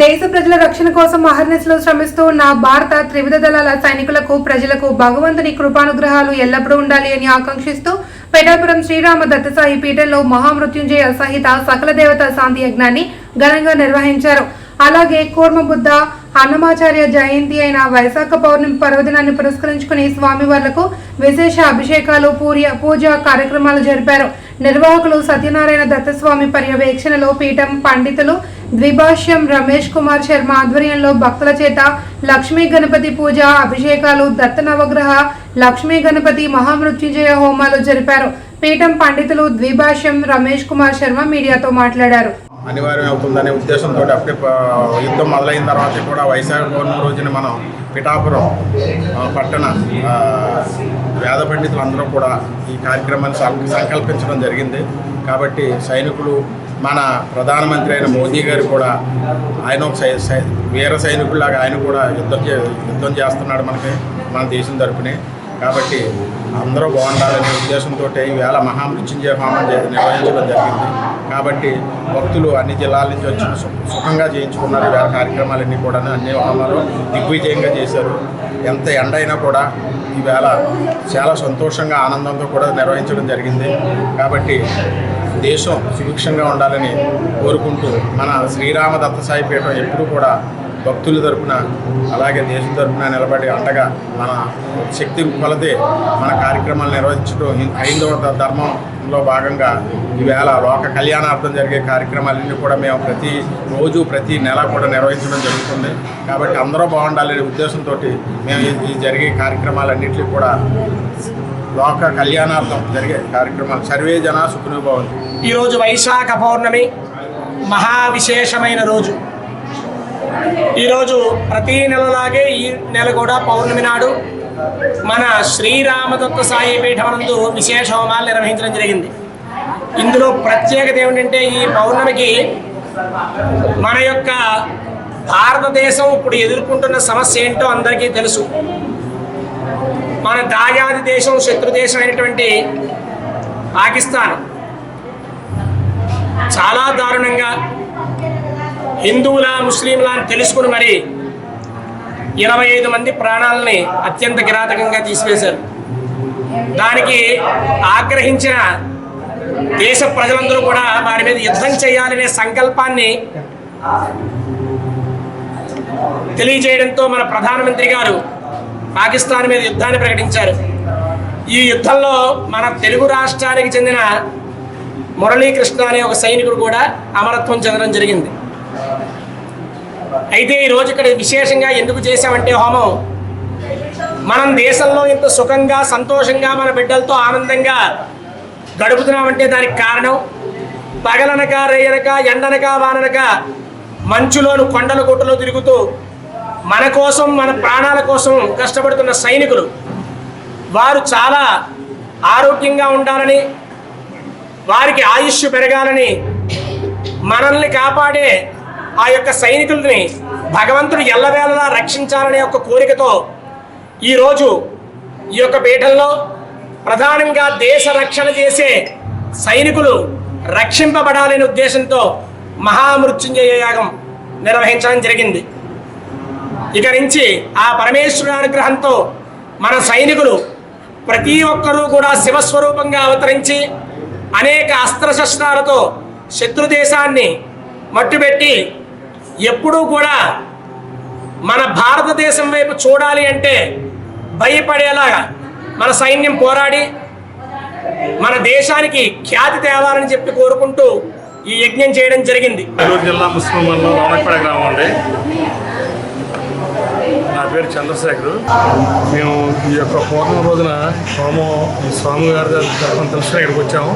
దేశ ప్రజల రక్షణ కోసం అహర్నిశలో శ్రమిస్తూ ఉన్న భారత త్రివిధ దళాల సైనికులకు ప్రజలకు భగవంతుని కృపానుగ్రహాలు ఎల్లప్పుడూ ఉండాలి అని ఆకాంక్షిస్తూ పెడాపురం శ్రీరామ దత్తసాయి పీఠంలో మహామృత్యుంజయ సహిత సకల దేవత శాంతి యజ్ఞాన్ని ఘనంగా నిర్వహించారు. అలాగే కూర్మబుద్ధ అన్నమాచార్య జయంతి అయిన వైశాఖ పౌర్ణమి పర్వదినాన్ని పురస్కరించుకుని స్వామివార్లకు విశేష అభిషేకాలు పూర్య పూజ కార్యక్రమాలు జరిపారు. నిర్వాహకులు సత్యనారాయణ దత్తస్వామి పర్యవేక్షణలో పీఠం పండితులు ద్విభాష్యం రమేష్ కుమార్ శర్మ ఆధ్వర్యంలో భక్తుల చేత లక్ష్మీ గణపతి పూజ అభిషేకాలు దత్త నవగ్రహ లక్ష్మీ గణపతి మహామృత్యుంజయ హోమాలు జరిపారు. పీఠం పండితులు ద్విభాష్యం రమేష్ కుమార్ శర్మ మీడియాతో మాట్లాడారు. అనివార్యం అవుతుందనే ఉద్దేశంతో అప్పుడే యుద్ధం మొదలైన తర్వాత కూడా వైశాఖ పౌర్ణమి రోజున మనం పిఠాపురం పట్టణ వేద పండితులందరూ కూడా ఈ కార్యక్రమాన్ని సంకల్పించడం జరిగింది. కాబట్టి సైనికులు మన ప్రధానమంత్రి అయిన మోదీ గారు కూడా ఆయన ఒక సై సై- వీర సైనికుల్లాగా ఆయన కూడా యుద్ధం చే- యుద్ధం చేస్తున్నాడు మనకి మన దేశం తరపునే. కాబట్టి అందరూ బాగుండాలనే ఉద్దేశంతో ఈవేళ మహామృత్యుంజయ హోమం నిర్వహించడం జరిగింది. కాబట్టి భక్తులు అన్ని జిల్లాల నుంచి వచ్చి సుఖంగా చేయించుకున్నారు. ఈవేళ కార్యక్రమాలన్నీ కూడా అన్ని హోమాలు దిగ్విజయంగా చేశారు. ఎంత ఎండ అయినా కూడా ఈవేళ చాలా సంతోషంగా ఆనందంతో కూడా నిర్వహించడం జరిగింది. కాబట్టి దేశం సుభిక్షంగా ఉండాలని కోరుకుంటూ మన శ్రీరామ దత్తసాయి పీఠం ఎప్పుడూ కూడా భక్తుల తరపున అలాగే దేశం తరపున నిలబడి అండగా మన శక్తి కొలతే మన కార్యక్రమాలు నిర్వహించడం హైందవ ధర్మంలో భాగంగా ఈవేళ లోక కళ్యాణార్థం జరిగే కార్యక్రమాలన్నీ కూడా మేము ప్రతి రోజు ప్రతి నెల కూడా నిర్వహించడం జరుగుతుంది. కాబట్టి అందరూ బాగుండాలనే ఉద్దేశంతో మేము ఈ- జరిగే కార్యక్రమాలన్నింటినీ కూడా లోక కళ్యాణార్థం జరిగే కార్యక్రమాలు. సర్వే జన సుఖనుభవం ఈరోజు వైశాఖ పౌర్ణమి మహా విశేషమైన రోజు. ఈరోజు ప్రతి నెలలాగే ఈ నెల కూడా పౌర్ణమి నాడు మన శ్రీరామదత్త సాయి పీఠమనందు విశేష హోమాలు నిర్వహించడం జరిగింది. ఇందులో ప్రత్యేకత ఏమిటంటే ఈ పౌర్ణమికి మన యొక్క భారతదేశం ఇప్పుడు ఎదుర్కొంటున్న సమస్య ఏంటో అందరికీ తెలుసు. మన దాయాది దేశం శత్రు దేశం అయినటువంటి పాకిస్తాన్. చాలా దారుణంగా హిందువుల ముస్లింలా అని తెలుసుకుని మరి ఇరవై ఐదు మంది ప్రాణాలని అత్యంత కిరాతకంగా తీసివేశారు. దానికి ఆగ్రహించిన దేశ ప్రజలందరూ కూడా వారి మీద యుద్ధం చేయాలనే సంకల్పాన్ని తెలియజేయడంతో మన ప్రధానమంత్రి గారు పాకిస్తాన్ మీద యుద్ధాన్ని ప్రకటించారు. ఈ యుద్ధంలో మన తెలుగు రాష్ట్రానికి చెందిన మురళీకృష్ణ అనే ఒక సైనికుడు కూడా అమరత్వం చెందడం జరిగింది. అయితే ఈ రోజు ఇక్కడ విశేషంగా ఎందుకు చేశామంటే హోమం? మనం దేశంలో ఇంత సుఖంగా సంతోషంగా మన బిడ్డలతో ఆనందంగా గడుపుతున్నామంటే దానికి కారణం పగలనక రేయనక ఎండనక వాననక మంచులోను కొండల గుట్టలో తిరుగుతూ మన కోసం మన ప్రాణాల కోసం కష్టపడుతున్న సైనికులు. వారు చాలా ఆరోగ్యంగా ఉండాలని వారికి ఆయుష్ పెరగాలని మనల్ని కాపాడే ఆ యొక్క సైనికుల్ని భగవంతుడు ఎల్లవేళలా రక్షించాలనే ఒక కోరికతో ఈరోజు ఈ యొక్క పీఠంలో ప్రధానంగా దేశ రక్షణ చేసే సైనికులు రక్షింపబడాలనే ఉద్దేశంతో మహామృత్యుంజయ యాగం నిర్వహించడం జరిగింది. ఇక నుంచి ఆ పరమేశ్వరుడి అనుగ్రహంతో మన సైనికులు ప్రతి ఒక్కరూ కూడా శివస్వరూపంగా అవతరించి అనేక అస్త్రశస్త్రాలతో శత్రు దేశాన్ని మట్టుబెట్టి ఎప్పుడూ కూడా మన భారతదేశం వైపు చూడాలి అంటే భయపడేలాగా మన సైన్యం పోరాడి మన దేశానికి ఖ్యాతి తేవాలని చెప్పి కోరుకుంటూ ఈ యజ్ఞం చేయడం జరిగింది. నెల్లూరు జిల్లా ముస్లిం మండలం గ్రామం అండి. నా పేరు చంద్రశేఖర్. మేము ఈ యొక్క పౌర్ణమి రోజున సోమ స్వామి గారి తరఫున తెలుసుకుని ఇక్కడికి వచ్చాము.